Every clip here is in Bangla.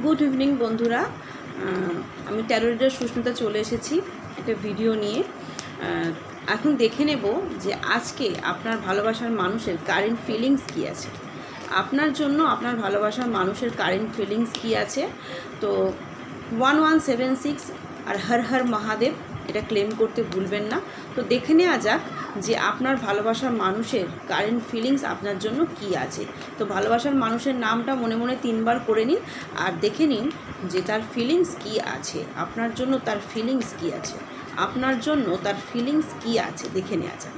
গুড ইভিনিং বন্ধুরা। আমি ট্যারোরিডার সুস্মিতা চলে এসেছি একটা ভিডিও নিয়ে। এখন দেখে নেব যে আজকে আপনার ভালোবাসার মানুষের কারেন্ট ফিলিংস কী আছে। আপনার জন্য আপনার ভালোবাসার মানুষের কারেন্ট ফিলিংস কী আছে? তো ওয়ান ওয়ান সেভেন সিক্স আর হর হর মহাদেব এটা ক্লেম করতে ভুলবেন না। তো দেখে নেওয়া যাক যে আপনার ভালোবাসার মানুষের কারেন্ট ফিলিংস আপনার জন্য কি আছে? তো ভালোবাসার মানুষের নামটা মনে মনে তিনবার করে নিন আর দেখে নিন যে তার ফিলিংস কি আছে। আপনার জন্য তার ফিলিংস কি আছে? আপনার জন্য তার ফিলিংস কি আছে? দেখে নেওয়া যাক।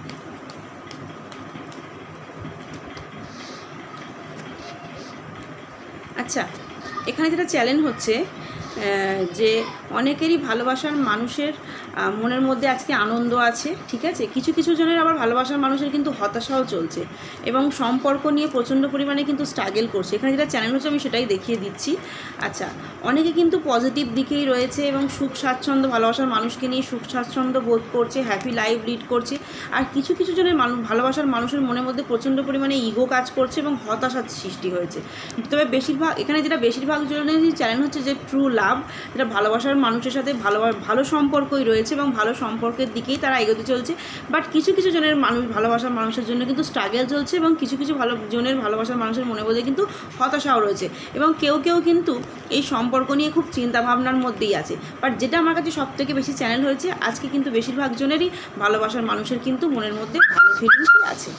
আচ্ছা এখানে যেটা চ্যালেঞ্জ হচ্ছে যে অনেকেরই ভালোবাসার মানুষের মনের মধ্যে আজকে আনন্দ আছে, ঠিক আছে? কিছু কিছু জনের আবার ভালোবাসার মানুষের কিন্তু হতাশাও চলছে এবং সম্পর্ক নিয়ে প্রচণ্ড পরিমাণে কিন্তু স্ট্রাগেল করছে। এখানে যেটা চ্যানেল হচ্ছে আমি সেটাই দেখিয়ে দিচ্ছি। আচ্ছা অনেকে কিন্তু পজিটিভ দিকেই রয়েছে এবং সুখ, স্বাচ্ছন্দ্য, ভালোবাসার মানুষকে নিয়ে সুখ, স্বাচ্ছন্দ্য বোধ করছে হ্যাপি লাইফ লিড করছে। আর কিছু কিছু জনের মানুষ ভালোবাসার মানুষের মনের মধ্যে প্রচণ্ড পরিমাণে ইগো কাজ করছে এবং হতাশার সৃষ্টি হয়েছে। তবে বেশিরভাগ, এখানে যেটা বেশিরভাগ জনেরই চ্যানেল হচ্ছে যে ট্রু লাভ যেটা ভালোবাসার মানুষের সাথে ভালো ভালো সম্পর্কই রয়েছে এবং ভালো সম্পর্কের দিকেই তারা এগোতে চলছে। বাট কিছু কিছু জনের মানুষ, ভালোবাসার মানুষের জন্য কিন্তু স্ট্রাগেল চলছে এবং কিছু কিছু ভালো, জনের ভালোবাসার মানুষের মনে মধ্যে কিন্তু হতাশাও রয়েছে। এবং কেউ কেউ কিন্তু এই সম্পর্ক নিয়ে খুব চিন্তা ভাবনার মধ্যেই আছে। বাট যেটা আমার কাছে সব থেকে বেশি চ্যানেল হয়েছে, আজকে কিন্তু বেশিরভাগ জনেরই ভালোবাসার মানুষের কিন্তু মনের মধ্যে ভালো ফিলিংসই আছে।